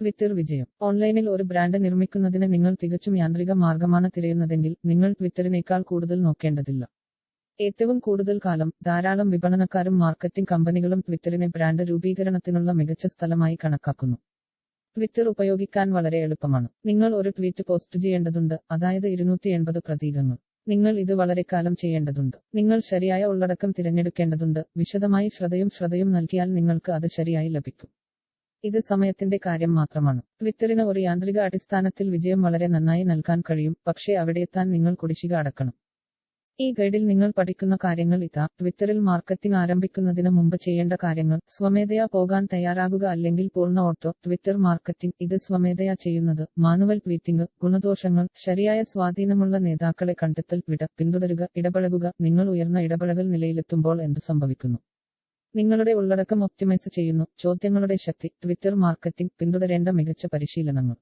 Twitter വിജയം. ഓൺലൈനിൽ ഒരു ബ്രാൻഡ് നിർമ്മിക്കുന്നതിന് നിങ്ങൾ തികച്ചും യാന്ത്രിക മാർഗമാണ് തിരയുന്നതെങ്കിൽ നിങ്ങൾ ട്വിറ്ററിനേക്കാൾ കൂടുതൽ നോക്കേണ്ടതില്ല. ഏറ്റവും കൂടുതൽ കാലം ധാരാളം വിപണനക്കാരും മാർക്കറ്റിംഗ് കമ്പനികളും ട്വിറ്ററിനെ ബ്രാൻഡ് രൂപീകരണത്തിനുള്ള മികച്ച സ്ഥലമായി കണക്കാക്കുന്നു. ട്വിറ്റർ ഉപയോഗിക്കാൻ വളരെ എളുപ്പമാണ്. നിങ്ങൾ ഒരു ട്വീറ്റ് പോസ്റ്റ് ചെയ്യേണ്ടതുണ്ട് അതായത് ഇരുന്നൂറ്റി എൺപത് പ്രതീകങ്ങൾ. നിങ്ങൾ ഇത് വളരെ കാലം ചെയ്യേണ്ടതുണ്ട്. നിങ്ങൾ ശരിയായ ഉള്ളടക്കം തിരഞ്ഞെടുക്കേണ്ടതുണ്ട്. വിശദമായി ശ്രദ്ധയും ശ്രദ്ധയും നൽകിയാൽ നിങ്ങൾക്ക് അത് ശരിയായി ലഭിക്കും. ഇത് സമയത്തിന്റെ കാര്യം മാത്രമാണ്. ട്വിറ്ററിന് ഒരു യാന്ത്രിക അടിസ്ഥാനത്തിൽ വിജയം വളരെ നന്നായി നൽകാൻ കഴിയും പക്ഷേ അവിടെയെത്താൻ നിങ്ങൾ കുടിശ്ശിക അടക്കണം. ഈ ഗൈഡിൽ നിങ്ങൾ പഠിക്കുന്ന കാര്യങ്ങൾ ഇതാ. ട്വിറ്ററിൽ മാർക്കറ്റിംഗ് ആരംഭിക്കുന്നതിന് മുമ്പ് ചെയ്യേണ്ട കാര്യങ്ങൾ. സ്വമേധയാ പോകാൻ തയ്യാറാകുക അല്ലെങ്കിൽ പൂർണ ഓട്ടോ. ട്വിറ്റർ മാർക്കറ്റിംഗ് ഇത് സ്വമേധയാ ചെയ്യുന്നത്. മാനുവൽ ട്വീറ്റിംഗ് ഗുണദോഷങ്ങൾ ശരിയായ സ്വാധീനമുള്ള നേതാക്കളെ കണ്ടെത്തൽ വിട പിന്തുടരുക ഇടപഴകുക. നിങ്ങൾ ഉയർന്ന ഇടപഴകൽ നിലയിലെത്തുമ്പോൾ എന്ത് സംഭവിക്കുന്നു? നിങ്ങളുടെ ഉള്ളടക്കം ഒപ്റ്റിമൈസ് ചെയ്യുന്നു. ചോദ്യങ്ങളുടെ ശക്തി ട്വിറ്റർ മാർക്കറ്റിംഗ് പിന്തുടരേണ്ട മികച്ച പരിശീലനങ്ങൾ.